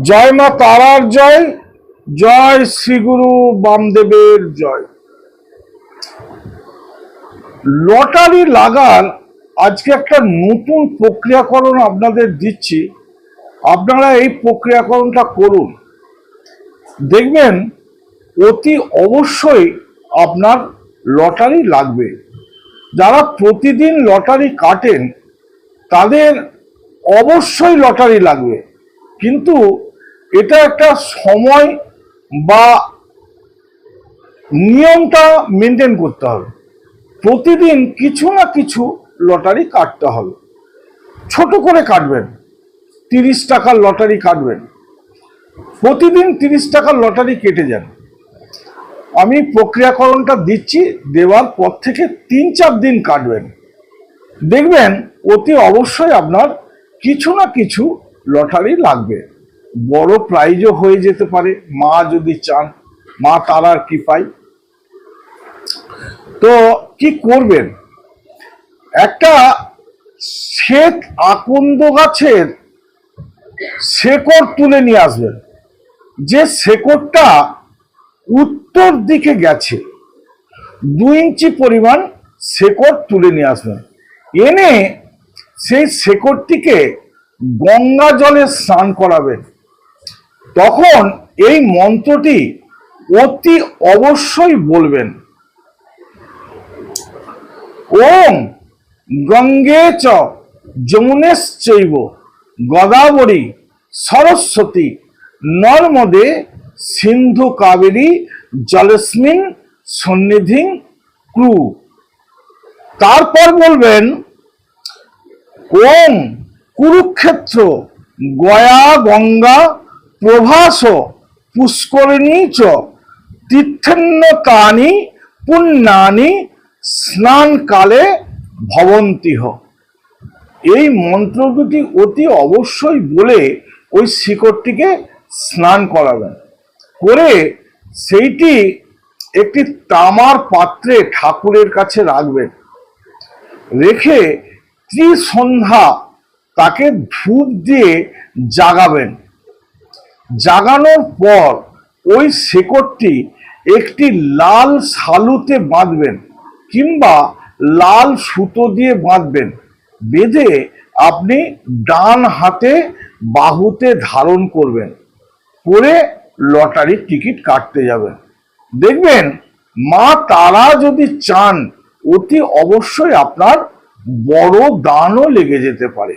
জয় মা তারার জয় জয় শ্রীগুরু বামদেবের জয়। লটারি লাগার আজকে একটা নতুন প্রক্রিয়াকরণ আপনাদের দিচ্ছি। আপনারা এই প্রক্রিয়াকরণটা করুন। দেখবেন, অতি অবশ্যই আপনার লটারি লাগবে। যারা প্রতিদিন লটারি কাটেন, তাদের অবশ্যই লটারি লাগবে। কিন্তু এটা একটা সময় বা নিয়মটা মেনটেন করতে হবে। প্রতিদিন কিছু না কিছু লটারি কাটতে হবে। ছোট করে কাটবেন, তিরিশ টাকার লটারি কাটবেন। প্রতিদিন তিরিশ টাকার লটারি কেটে যান। আমি প্রক্রিয়াকরণটা দিচ্ছি, দেওয়ার পর থেকে তিন চার দিন কাটবেন। দেখবেন অতি অবশ্যই আপনার কিছু না কিছু লটারি লাগবে। বড় প্রাইজও হয়ে যেতে পারে। মা যদি চান, মা তারার কৃপায়। তো কি করবেন? একটা শ্বেত আকন্দ গাছের শেকড় তুলে নিয়ে আসবেন। যে শেকড়টা উত্তর দিকে গেছে দুই ইঞ্চি পরিমাণ শেকড় তুলে নিয়ে আসবেন। এনে সেই শেকড়টিকে গঙ্গা জলে স্নান করাবেন তখন এই মন্ত্রটি অতি অবশ্যই বলবেন। ওম গঙ্গে চ গদাবরী সরস্বতী নর্মদে সিন্ধু কাবেরী জলস্মিন সন্নিধি ক্রু। তারপর বলবেন, ওম কুরুক্ষেত্র। গয়া, গঙ্গা, প্রভাস, পুষ্করিণী চ। তীর্থন্যতানি পুণ্যানি, স্নানকালে ভবন্তিহ। এই মন্ত্র দুটি অতি অবশ্যই বলে ওই শিকড়টিকে স্নান করাবেন। করে সেইটি একটি তামার পাত্রে ঠাকুরের কাছে রাখবেন। রেখে ত্রিসন্ধ্যা তাকে ধূপ দিয়ে জাগাবেন। জাগানোর পর ওই শেকড়টি একটি লাল শালুতে বাঁধবেন কিংবা লাল সুতো দিয়ে বাঁধবেন। বেঁধে আপনি ডান হাতে বাহুতে ধারণ করবেন। করে লটারির টিকিট কাটতে যাবেন। দেখবেন মা তারা যদি চান, অতি অবশ্যই আপনার বড় দানও লেগে যেতে পারে।